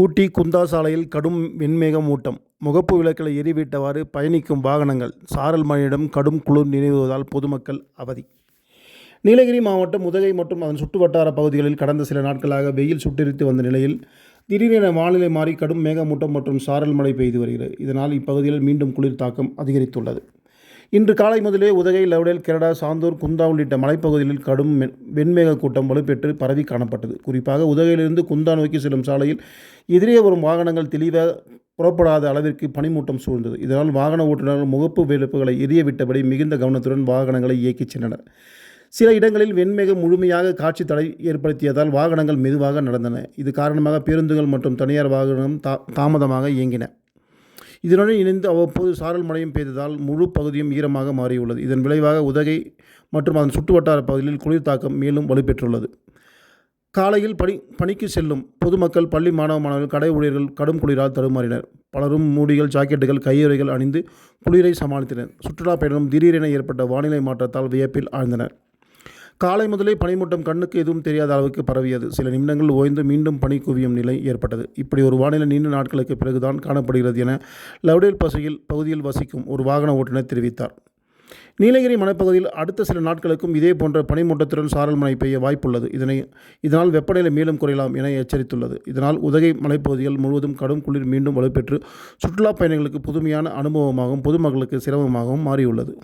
ஊட்டி குந்தா சாலையில் கடும் வெண்மேகமூட்டம் முகப்பு விளக்குகளை எரிவிட்டவாறு பயணிக்கும் வாகனங்கள் சாரல் மழையிடம் கடும் குளிர் நினைவுவதால் பொதுமக்கள் அவதி. நீலகிரி மாவட்டம் உதகை மற்றும் அதன் சுற்றுவட்டார பகுதிகளில் கடந்த சில நாட்களாக வெயில் சுட்டெரித்து வந்த நிலையில் திடீரென வானிலை மாறி கடும் மேகமூட்டம் மற்றும் சாரல் மழை பெய்து வருகிறது. இதனால் இப்பகுதியில் மீண்டும் குளிர் தாக்கம் அதிகரித்துள்ளது. இன்று காலை முதலே உதகை லவுடேல் கெரடா சாந்தூர் குந்தா உள்ளிட்ட மலைப்பகுதிகளில் கடும் வெண்மேக கூட்டம் வலுப்பெற்று பரவி காணப்பட்டது. குறிப்பாக உதகையிலிருந்து குந்தா நோக்கி செல்லும் சாலையில் எதிரே வரும் வாகனங்கள் தெளிவாக புறப்படாத அளவிற்கு பனிமூட்டம் சூழ்ந்தது. இதனால் வாகன ஓட்டுநர்கள் முகப்பு வெளுப்புகளை எரிய விட்டபடி மிகுந்த கவனத்துடன் வாகனங்களை இயக்கிச் சென்றனர். சில இடங்களில் வெண்மேகம் முழுமையாக காட்சி தடை ஏற்படுத்தியதால் வாகனங்கள் மெதுவாக நடந்தன. இது காரணமாக பேருந்துகள் மற்றும் தனியார் வாகனம் தா தாமதமாக இயங்கின. இதனுடன் இணைந்து அவ்வப்போது சாரல் மழையும் பெய்ததால் முழு பகுதியும் ஈரமாக மாறியுள்ளது. இதன் விளைவாக உதகை மற்றும் அதன் சுற்றுவட்டார பகுதிகளில் குளிர் தாக்கம் மேலும் வலுப்பெற்றுள்ளது. காலையில் பணி பணிக்கு செல்லும் பொதுமக்கள் பள்ளி மாணவ மாணவர்கள் கடை ஊழியர்கள் கடும் குளிரால் தடுமாறினர். பலரும் மூடிகள் ஜாக்கெட்டுகள் கையுறைகள் அணிந்து குளிரை சமாளித்தனர். சுற்றுலா பயணம் திடீரென ஏற்பட்ட வானிலை மாற்றத்தால் வியப்பில் ஆழ்ந்தனர். காலை முதலே பனிமூட்டம் கண்ணுக்கு எதுவும் தெரியாத அளவுக்கு பரவியது. சில நிமிடங்கள் ஓய்ந்து மீண்டும் பனி குவியும் நிலை ஏற்பட்டது. இப்படி ஒரு வானிலை நீண்ட நாட்களுக்கு பிறகுதான் காணப்படுகிறது என லவ்டேல் பசையில் பகுதியில் வசிக்கும் ஒரு வாகன ஓட்டுநர் தெரிவித்தார். நீலகிரி மலைப்பகுதியில் அடுத்த சில நாட்களுக்கும் இதே போன்ற பனிமூட்டத்துடன் சாரல் மழை பெய்ய வாய்ப்புள்ளது. இதனை இதனால் வெப்பநிலை மேலும் குறையலாம் என எச்சரித்துள்ளது. இதனால் உதகை மலைப்பகுதிகள் முழுவதும் கடும் குளிர் மீண்டும் வலுப்பெற்று சுற்றுலா பயணிகளுக்கு புதுமையான அனுபவமாகவும் பொதுமக்களுக்கு சிரமமாகவும் மாறியுள்ளது.